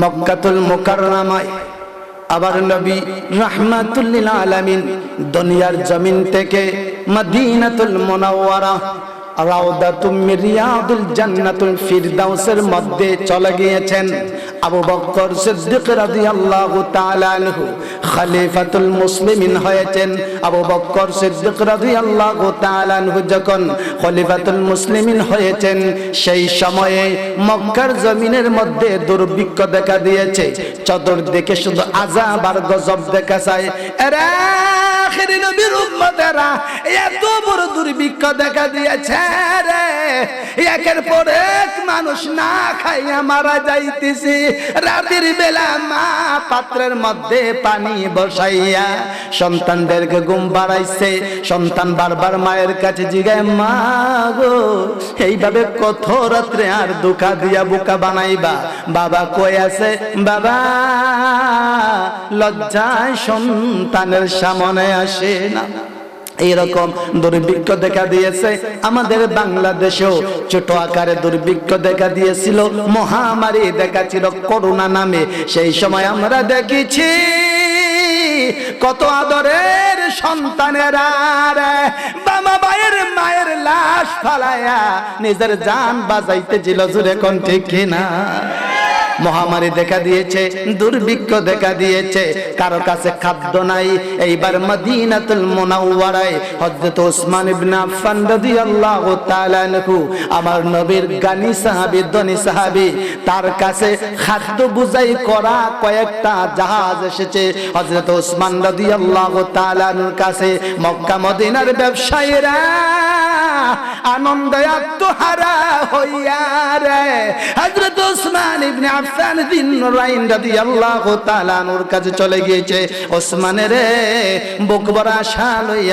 মক্কাতুল মোকাররামায়। আবার নবী রাহমাতুল্লিল আলামিন দুনিয়ার জমিন থেকে মদিনাতুল মুনাওয়ারা জান্নাতুল মধ্যে চলে গিয়েছেন। আবু খলিফাতুল মুসলিমিন হয়েছেন। আবু আনহু যখন মুসলিমিন হয়েছেন, সেই সময়ে মক্কার জমিনের মধ্যে দুর্ভিক্ষ দেখা দিয়েছে। চতুর্দিকে শুধু আযাব আর গজব দেখা যায়। এত বড় দুর্ভিক্ষ দেখা দিয়েছে। রে, একের পর এক মানুষ না খাইয়া মারা যাইতেছে। রাতের বেলা মা পাত্রের মধ্যে পানি বসাইয়া সন্তানদেরকে ঘুম বাড়াইছে। সন্তান বারবার মায়ের কাছে জিগায়, মা গো, এইভাবে কত রাত্রে আর দুঃখা দিয়া বুকা বানাইবা? বাবা কই আছে, বাবা, লজ্জায় সন্তানের সামনে আসে না। এইরকম দুর্ভিক্ষ দেখা দিয়েছে। আমাদের বাংলাদেশেও ছোট আকারে দুর্ভিক্ষ দেখা দিয়েছিল। মহামারী দেখা ছিল করোনা নামে। সেই সময় আমরা দেখেছি কত আদরের সন্তানেরা বাবা মায়ের মায়ের লাশ ফালায়া নিজের জান বাজাইতেছিল জুড়ে কোন ঠিক কিনা? মহামারী দেখা দিয়েছে, দুর্ভিক্ষ দেখা দিয়েছে, কারও কাছে খাদ্য নাই। এইবার মদিনাতুল মুনাওয়ারায় হযরত ওসমান ইবনে আফফান রাদিয়াল্লাহু তাআলা আনহু, আমার নবীর গানি সাহাবী, ধনী সাহাবী, তার কাছে খাদ্য বুঝাই করা কয়েকটা জাহাজ এসেছে। হযরত ওসমান রাদিয়াল্লাহু তাআলা আনহুর কাছে মক্কা মদিনার ব্যবসায়ীরা আনন্দে আত্মহারা হইয়া রে। হযরত ওসমান ইবনে আফফান রাদিয়াল্লাহু তাআলা আনহুর কাছে চলে গিয়েছে। রে, বুক ভরা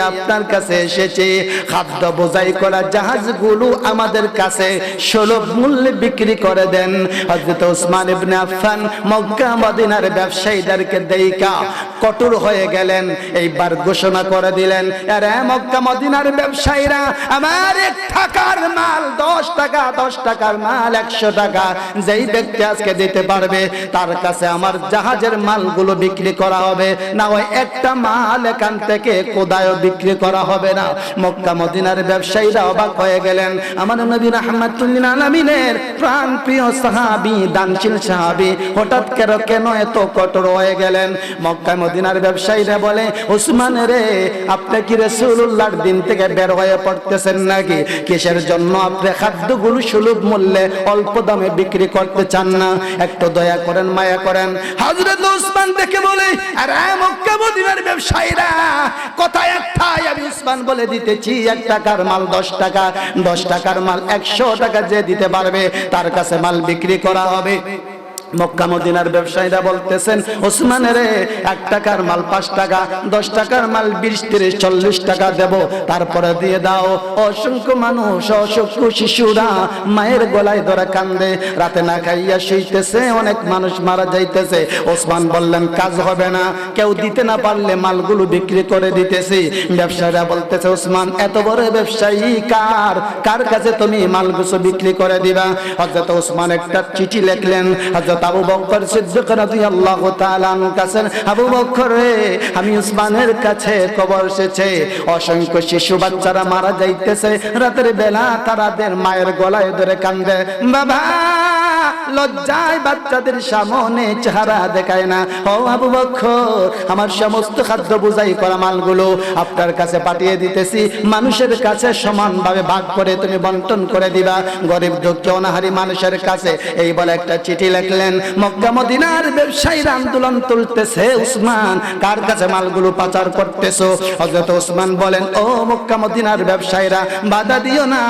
আপনার কাছে এসেছে। খাদ্য বোঝাই করা জাহাজগুলো আমাদের কাছে সুলভ মূল্যে বিক্রি করে দেন। হযরত ওসমান ইবনে আফফান মক্কা মদিনার ব্যবসায়ীদেরকে দেইকা কঠোর হয়ে গেলেন। এইবার ঘোষণা করে দিলেন, আরে মক্কা মদিনার ব্যবসায়ীরা, আমার এক টাকার মাল, দশ টাকা, দশ টাকার মাল, একশো টাকা, যেই ব্যক্তি আজকে দিতে পারবে, তার কাছে আমার জাহাজের মালগুলো বিক্রি করা হবে। না, ওই একটা মাল এখান থেকে কোদায়ও বিক্রি করা হবে না। মক্কা মদিনার ব্যবসায়ীরা অবাক হয়ে গেলেন। আমার নবী রাহমাতুল্লিল আলামিনের প্রাণ প্রিয় সাহাবী, দানশীল সাহাবী হঠাৎ কেন কেন এত কঠোর হয়ে গেলেন? মক্কা মদিনার ব্যবসায়ীরা বলে, ওসমান রে, আপনি কি রাসূলুল্লাহর দিন থেকে বের হয়ে পড়তেছেন নাকি? কিসের জন্য আপনি খাদ্যগুলো সুলভ মূল্যে অল্প দামে বিক্রি করতে চান না? একটু দয়া করেন, মায়া করেন। হযরত ওসমান দেখে বলে, আরে মক্কা মদিনার ব্যবসায়ীরা, কথা একটাই আমি উসমান বলে দিতেছি, এক টাকার মাল দশ টাকা, দশ টাকার মাল একশো টাকা যে দিতে পারবে, তার কাছে মাল বিক্রি করা হবে। মক্কা মদিনার ব্যবসায়ীরা বলতেছেন ওসমান রে এক টাকার মাল পাঁচ টাকা, দশ টাকার মাল বিশ, তিরিশ, চল্লিশ টাকা দেব। তারপরে দিয়ে দাও। অসংখ্য মানুষ, অসংখ্য শিশুরা মায়ের গলায় ধরে কান্দে। রাতে না খাইয়া শুইতেছে, অনেক মানুষ মারা যাইতেছে। ওসমান বললেন, কাজ হবে না। কেউ দিতে না পারলে মালগুলো বিক্রি করে দিতেছি। ব্যবসায়ীরা বলতেছে, ওসমান, এত বড় ব্যবসায়ী কার? কার কাছে তুমি মালগুলো বিক্রি করে দিবা? হযরত ওসমান একটা চিঠি লিখলেন। হযরত আবু বকর সিদ্দিক রাদিয়াল্লাহু তাআলা কাছে, আবু বকর রে, আমি উসমানের কাছে কবর এসেছে। অসংখ্য শিশু বাচ্চারা মারা যাইতেছে। রাতের বেলা তারাদের মায়ের গলায় ধরে কান্দে, বাবা! লজ্জায় বাচ্চাদের সামনে চেহারা দেখায় না। ও আবু বকর আমার সমস্ত খাদ্য বুঝাই করা মালগুলো আপনার কাছে পাঠিয়ে দিতেছি। মানুষের কাছে সমানভাবে ভাগ করে তুমি বন্টন করে দিবা। গরিব দুঃখী অনাহারি মানুষের কাছে এই বলে একটা চিঠি লিখলেন। মক্কা মদিনার ব্যবসায়ীরা আন্দোলন তুলতেছে উসমান। কার কাছে মালগুলো পাচার করতেছো? হযরত উসমান বলেন, ও মক্কা মদিনার ব্যবসায়ীরা, বাধা দিও না।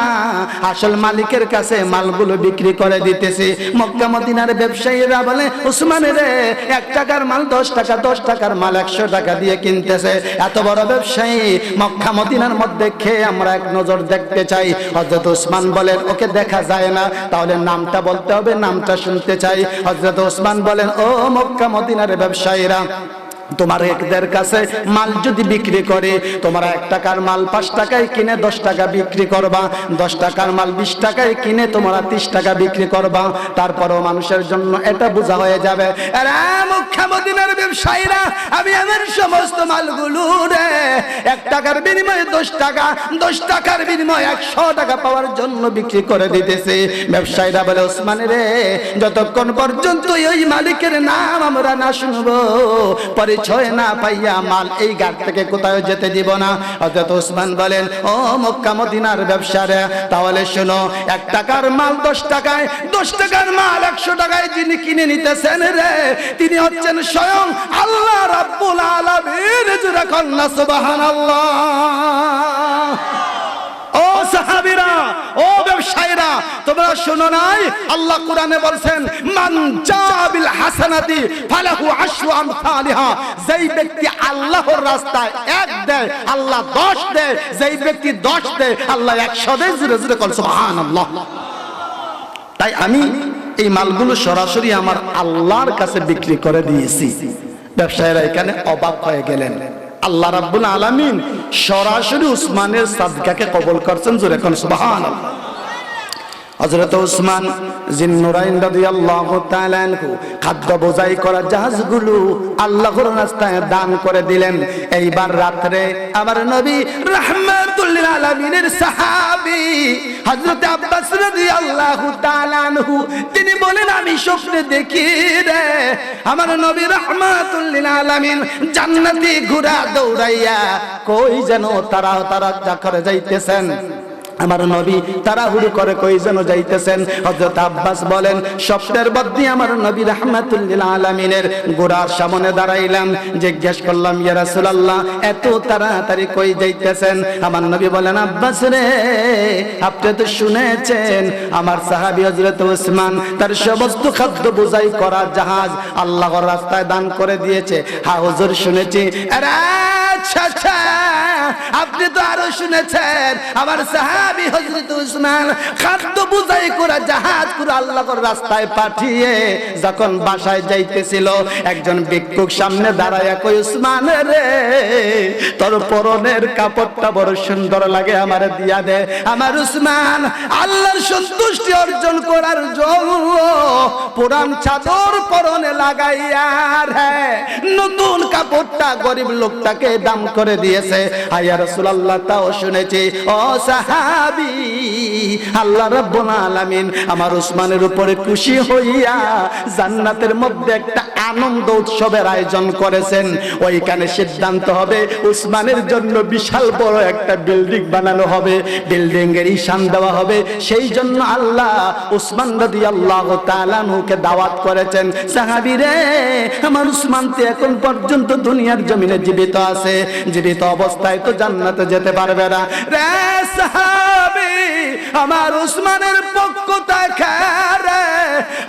আসল মালিকের কাছে মালগুলো বিক্রি করে দিতেছি। মক্কা মদিনার ব্যবসায়ীরা বলে উসমান রে, এক টাকার মাল, দশ টাকা, দশ টাকার মাল একশো টাকা দিয়ে কিনতেছে। এত বড় ব্যবসায়ী, মক্কা মদিনার মধ্যে খেয়ে আমরা এক নজর দেখতে চাই। হজরত উসমান বলেন, ওকে দেখা যায় না। তাহলে নামটা বলতে হবে, নামটা শুনতে চাই। হজরত উসমান বলেন, ও মক্কা মদিনার ব্যবসায়ীরা তোমার একদের কাছে মাল যদি বিক্রি করে, তোমার এক টাকার মাল পাঁচ টাকায় কিনে দশ টাকা বিক্রি করবা, দশ টাকার মাল বিশ টাকায় কিনে তোমরা তিরিশ টাকা বিক্রি করবা। তারপরেও মানুষের জন্য এটা বোঝা হয়ে যাবে। ব্যবসায়ীরা, আমি আমার সমস্ত মালগুলো রে, এক টাকার বিনিময়ে দশ টাকা, দশ টাকার বিনিময়ে একশো টাকা পাওয়ার জন্য বিক্রি করে দিতেছে। ব্যবসায়ীরা বলে, ওসমান রে, যতক্ষণ পর্যন্ত ওই মালিকের নাম আমরা না শুনব পরিচয় না পাইয়া মাল এই গাড় থেকে কোথাও যেতে দিব না। অর্থাৎ ওসমান বলেন, ও মক্কা মদিনার ব্যবসারে, তাহলে শোনো, এক টাকার মাল দশ টাকায়, দশ টাকার মাল একশো টাকায় যিনি কিনে নিতেছেন রে, তিনি হচ্ছেন স্বয়ং আল্লাহ রাব্বুল আলামিন, জুরা কন্যা সুবহানাল্লাহ। ও সাহাবীরা, ও ব্যবসায়ীরা, তোমরা নাই? আল্লাহ কোরআনে বলছেন, মান জাবিল হাসানাতি ফালাহু আশরু আমসালিহা। যেই ব্যক্তি আল্লাহর রাস্তায় এক দেয়, আল্লাহ 10 দেয়, যেই ব্যক্তি 10 দেয়, আল্লাহ 100 দেয়, জোরে জোরে কল সুবহানাল্লাহ। তাই আমি এই মালগুলো সরাসরি আমার আল্লাহর কাছে বিক্রি করে দিয়েছি। ব্যবসায়ীরা এখানে অবাক হয়ে গেলেন। আল্লাহ রাব্বুল আলামিন সরাসরি উসমানের সাদকাকে কবল করছেন জোরে এখন সুবহানাল্লাহ। হযরত উসমান জিন্নুরাইন তাআলা আনহু খাদ্য বোঝাই করা জাহাজগুলো আল্লাহর রাস্তায় দান করে দিলেন। এইবার রাত্রে আমার নবী রাহমাতুল লিল আলামিনের সাহাবী হযরত আব্বাস রাদিয়াল্লাহু তাআলা আনহু, তিনি বলেন, আমি স্বপ্নে দেখি রে, আমার নবী রাহমাতুল লিল আলামিন জান্নাতি ঘোড়া দৌড়াইয়া কই যেন তারা তারা যা করে যাইতেছেন? আমার নবী তাড়াহুড়ো করে কই যেন যাইতেছেন? হযরত আব্বাস বলেন, স্বপ্নের মধ্যে আমার নবী রাহমাতুল্লিল আলামিনের। গোড়ার সামনে দাঁড়াইলাম, জিজ্ঞেস করলাম, ইয়া রাসূলুল্লাহ, এত তাড়াতাড়ি কই যাইতেছেন? আমার নবী বলেন, আব্বাস রে, আপনি তো শুনেছেন, আমার সাহাবী হযরত ওসমান তার সমস্ত খাদ্য বোঝাই করা জাহাজ আল্লাহর রাস্তায় দান করে দিয়েছে। হ্যাঁ হুজুর শুনেছি। আরে আচ্ছা আচ্ছা আপনি তো আরও শুনেছেন, আমার সাহাবী হযরত উসমান খাদ্য বুঝাই করা জাহাজ করে আল্লাহর রাস্তায় পাঠিয়ে যখন বাসায় যাইতেছিল, একজন ভিক্ষুক সামনে দাঁড়ায় কই উসমান রে, তোর পরনের কাপড়টা বড় সুন্দর লাগে, আমার দিয়া দে। আমার উসমান, আল্লাহর সন্তুষ্টি অর্জন করার জন্য পুরান চাদর পরনে লাগাইয়া রে, নতুন কাপড়টা গরিব লোকটাকে দাম করে দিয়েছে। আয়া রাসূলুল্লাহ, তাও শুনেছি, ও সাহাবী আল্লাহ রাব্বুল আলামিন আমার উসমানের উপরে খুশি হইয়া জান্নাতের মধ্যে একটা আনন্দ উৎসবের আয়োজন করেছেন। ওইখানে সিদ্ধান্ত হবে, উসমানের জন্য বিশাল বড় একটা বিল্ডিং বানানো হবে বিল্ডিং এর ঈশান দেওয়া হবে। সেই জন্য আল্লাহ উসমান রাদিয়াল্লাহু আল্লাহ নুকে দাওয়াত করেছেন, সাহাবী রে, আমার উসমান তো এখন পর্যন্ত দুনিয়ার জমিনে জীবিত আছে। জীবিত অবস্থায় তো জান্নাতে যেতে পারবে না। রে সাহাবী আমার উসমানের পক্ষ থেকে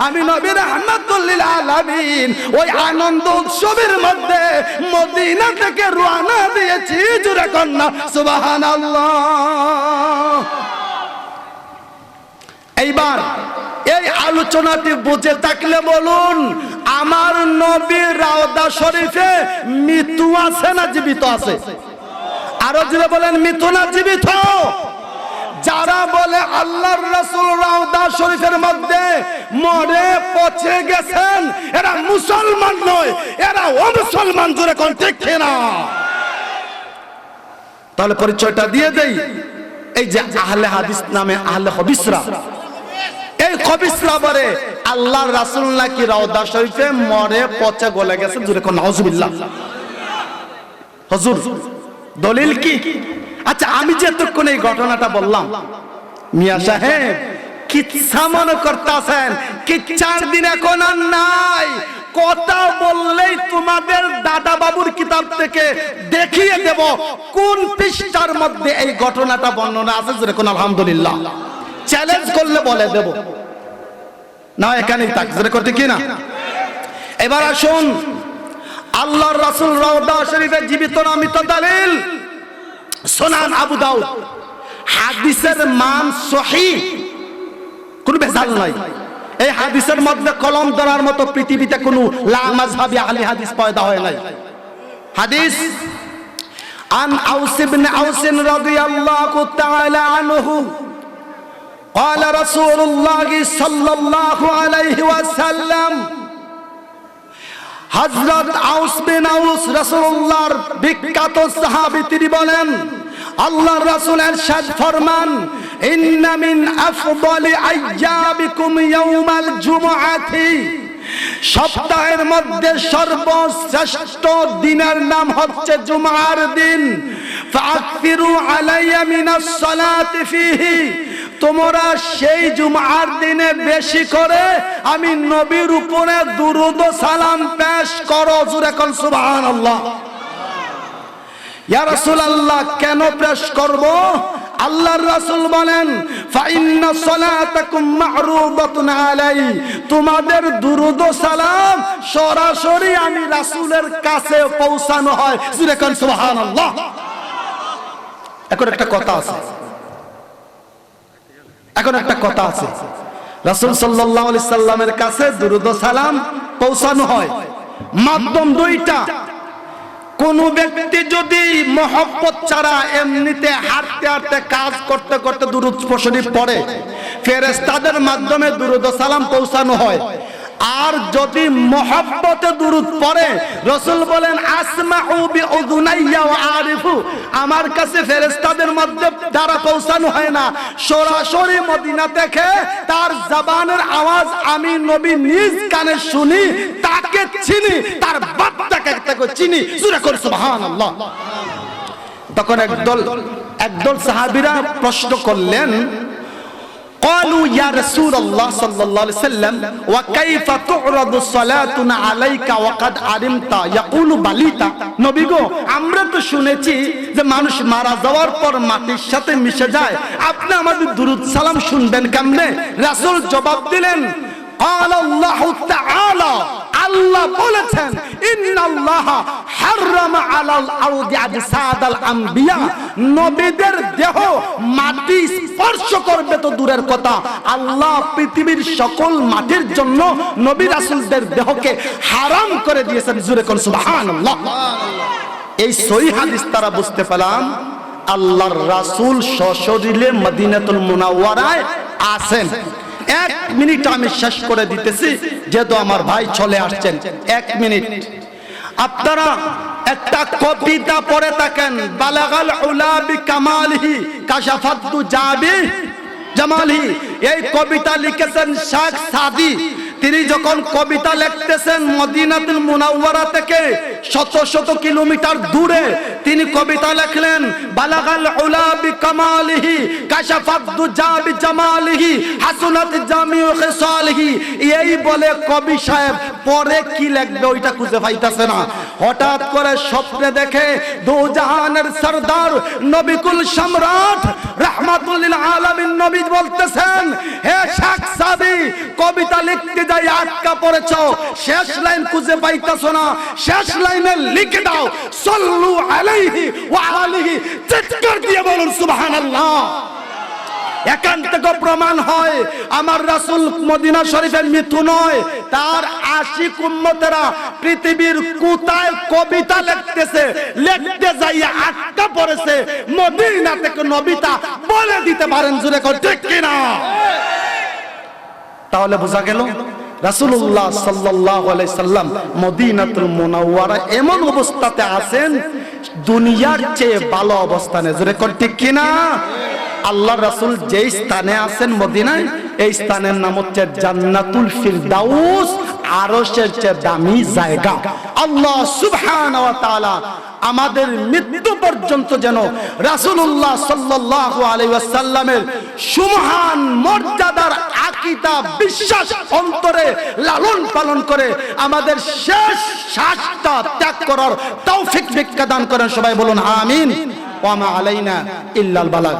আমি নবী রহমাতুল্লিল আলামিন ওই আনন্দ উৎসবের মধ্যে মদিনা থেকে রওনা দিয়েছি, জুরে কন্যা সুবহানাল্লাহ। এইবার এই আলোচনাটি বুঝে থাকলে বলুন, আমার নবীর রাওদা শরীফে মৃত্যু আছে না জীবিত আছে? আরও যদি বলেন মৃত্যু না জীবিত? যারা বলে আল্লাহর রাসূল রাউদা শরীফের মধ্যে মরে, পচে গেছেন, এরা মুসলমান নয়, এরা অমুসলমান জুড়ে কোন ঠিক না তাহলে পরিচয়টা দিয়ে দেই। এই যে আহলে হাদিস নামে আহলে হবিসরা এই খবিসরা বলে, আল্লাহর রাসূল নাকি রাউদা শরীফে মরে, পচে গলে গেছে জুড়ে কোন নাউজুবিল্লাহ হুজুর, দলিল কি? আচ্ছা আমি যে এতক্ষণ এই ঘটনাটা বললাম মিয়া সাহেব কিচ্ছা মনে করতেছেন কিচ্ছার দিন এখন আর নাই। কথা বললেই তোমাদের দাদা বাবুর কিতাব থেকে দেখিয়ে দেব কোন পৃষ্ঠার মধ্যে এই ঘটনাটা বর্ণনা আছে যেরকম আলহামদুলিল্লাহ। চ্যালেঞ্জ করলে বলে দেব। না এখানেই থাক করতে কি না এবার আসুন আল্লাহর রাসূল রাউদা শরীফে জীবিত নামিত দালিল। সোনান আবু দাউদ হাদিসের মান সহি কোন ভেজাল নাই এই হাদিসের মধ্যে কলম ধরার মতো পৃথিবীতে কোনো লা মাযহাবি আহলি হাদিস পয়দা হয় নাই হাদিস عن أوس بن أوس رضي الله تعالى عنه قال رسول الله صلى الله عليه وسلم হজরত আউস বিন আউস রাসূলুল্লাহর বিখ্যাত সাহাবী, তিনি বলেন, আল্লাহর রাসূল ইরশাদ ফরমান, ইন্না মিন আফদালি আইয়াবিকুম ইয়াউমাল জুমআতি। সপ্তাহের মধ্যে সর্বশ্রেষ্ঠ দিনের নাম হচ্ছে জুমার দিন। ফাকফিরু আলাইয়া মিনাস সালাতি ফিহি। তোমরা সেই জুমার দিনে বেশি করে আমি নবীর উপরে দুরুদ সালাম পেশ করো, জুরে কোন সুবহানাল্লাহ। ইয়া রাসূলুল্লাহ, কেন পেশ করব? আল্লাহর রাসূল বলেন, ফাইন্না সালাতাকুম মা'রুদাতুন আলাই। তোমাদের দুরুদ ও সালাম সরাসরি আমি রাসূলের কাছে পৌঁছানো হয় কোন সুবহানাল্লাহ। এখন একটা কথা আছে। এখন একটা কথা আছে। রাসুল সাল্লাহ আলি সাল্লামের কাছে দুরুদ সালাম পৌঁছানো হয়। মাধ্যম দুইটা। কোন ব্যক্তি যদি মহব্বত ছাড়া এমনিতে হাঁটতে হাঁটতে কাজ করতে করতে দুরুদ শরীফ পড়ে ফেরেস্তাদের মাধ্যমে দুরুদ সালাম পৌঁছানো হয়। আর যদি মহব্বতে দুরুদ পড়ে, রসুল বলেন ওয়া আরিফু। আমার কাছে ফেরেশতাদের মধ্যে দ্বারা পৌঁছানো হয় না। সরাসরি মদিনা থেকে তার জবানের আওয়াজ আমি নবী নিজ কানে শুনি, তাকে চিনি, তার বাপটাকে তাকে চিনি সূরা কর সুবহানাল্লাহ। তখন একদল একদল সাহাবীরা প্রশ্ন করলেন قالوا يا رسول الله صلى الله عليه وسلم وكيف تعرض صلاتنا عليك وقد علمت يقول بليتا নবী গো আমরা তো শুনেছি যে মানুষ মারা যাওয়ার পর মাটির সাথে মিশে যায় আপনি আমাদের দুরুদ সালাম শুনবেন কেমনে রাসূল জবাব দিলেন قال الله تعالى আল্লাহ বলেছেন, ইন্নাল্লাহ হাররামা আলাল আরদি আজসাদাল আম্বিয়া। নবীদের দেহ মাটি স্পর্শ করবে তো দূরের কথা। আল্লাহ পৃথিবীর সকল মাটির জন্য নবী রাসূলদের দেহকে হারাম করে দিয়েছেন। জুরে কোন সুবহানাল্লাহ। এই সহি হাদিস তারা বুঝতে পেলাম, আল্লাহর রাসূল সশরীরে মদিনাতুল মুনাওয়ারায় আছেন। এক মিনিট আমি শেষ করে দিতেছি, যেহেতু আমার ভাই চলে আসছেন। এক মিনিট। আপনারা একটা কবিতা পড়ে থাকেন, বালাগাল উলাবি কামালহি কাশাফাতু জাবি জামালহি। এই কবিতা লিখেছেন শেখ সাদি। তিনি যখন কবিতা লিখতেছেন মদিনাতুল মুনাওয়ারা থেকে শত শত কিলোমিটার দূরে, তিনি কবিতা লিখলেন, বালাগাল উলা বিকামালিহি কাশাফাত দুজা বিজামালিহি, হাসুনাত জামিউ খিসালিহি। এই বলে কবি সাহেব, পরে কি লিখবে ওইটা খুঁজে পাইতাছে না। হঠাৎ করে স্বপ্নে দেখে দু জাহানের সরদার নবিকুল সম্রাট রাহমাতুল লিল আলামিন নবী বলতেছেন, হে শেখ সাদি কবিতা লিখতে যাই আটকা পড়েছো? শেষ লাইন খুঁজে পাইতাছো না। শেষ লাইনে লিখে দাও, সল্লু আলাইহি ওয়া আলিহি, চিৎকার দিয়ে বলুন, সুবহানাল্লাহ। প্রমাণ হয়, আমার রাসূল মদিনা শরীফের মৃত্যু নয়, তার আশিক উম্মতেরা পৃথিবীর কোথায় কবিতা লিখতেছে, লিখতে যাইয়া আটকা পড়েছে, মদিনা থেকে নবিতা বলে দিতে পারেন জুড়ে ঠিক কিনা? তাহলে বোঝা গেল? রাসূলুল্লাহ সাল্লাল্লাহু আলাইহি সাল্লাম মদিনাতুল মোনাওয়ারা এমন অবস্থাতে আছেন, দুনিয়ার চেয়ে ভালো অবস্থানে। জোরে কর ঠিক কিনা? আল্লাহ রাসুল যেই স্থানে আছেন মদিনায়, এই স্থানের নাম হচ্ছে জান্নাতুল ফিরদাউস। আরশের চেয়ে দামি জায়গা। আল্লাহ সুবহানাহু ওয়া তাআলা আমাদের মৃত্যু পর্যন্ত যেন রাসূলুল্লাহ সাল্লাল্লাহু আলাইহি ওয়াসাল্লামের সুমহান মর্যাদার আকীদা, বিশ্বাস, অন্তরে লালন পালন করে আমাদের শেষ শ্বাসটা ত্যাগ করার তৌফিক ভিক্ষা দান করেন সবাই বলুন, আমিন। ওয়া মা আলাইনা ইল্লাল বালাগ।